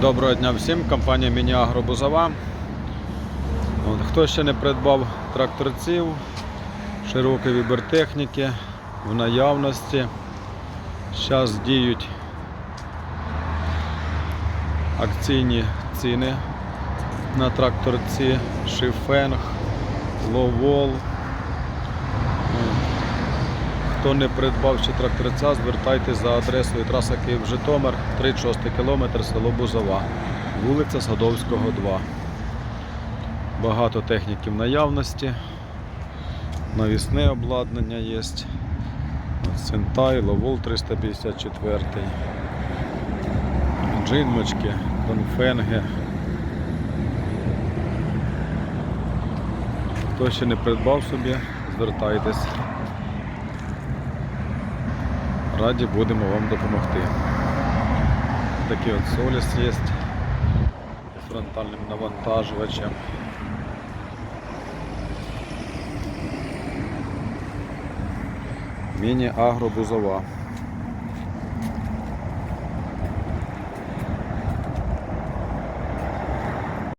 Доброго дня всім, компанія Мініагро Бузова. От, хто ще не придбав тракторців, широкий вибір техніки в наявності. Зараз діють акційні ціни на тракторці Шифенг, Ловол. Хто не придбав ще тракторця, звертайтеся за адресою траса Київ-Житомир, 36 км, село Бузова, вулиця Садовського, 2. Багато техніки в наявності. Навісне обладнання є. Сентай, Ловол 354. Джинмочки, конфенги. Хто ще не придбав собі, звертайтесь. Раді будемо вам допомогти. Такий от соліс є з фронтальним навантажувачем. Міні-агро бузова.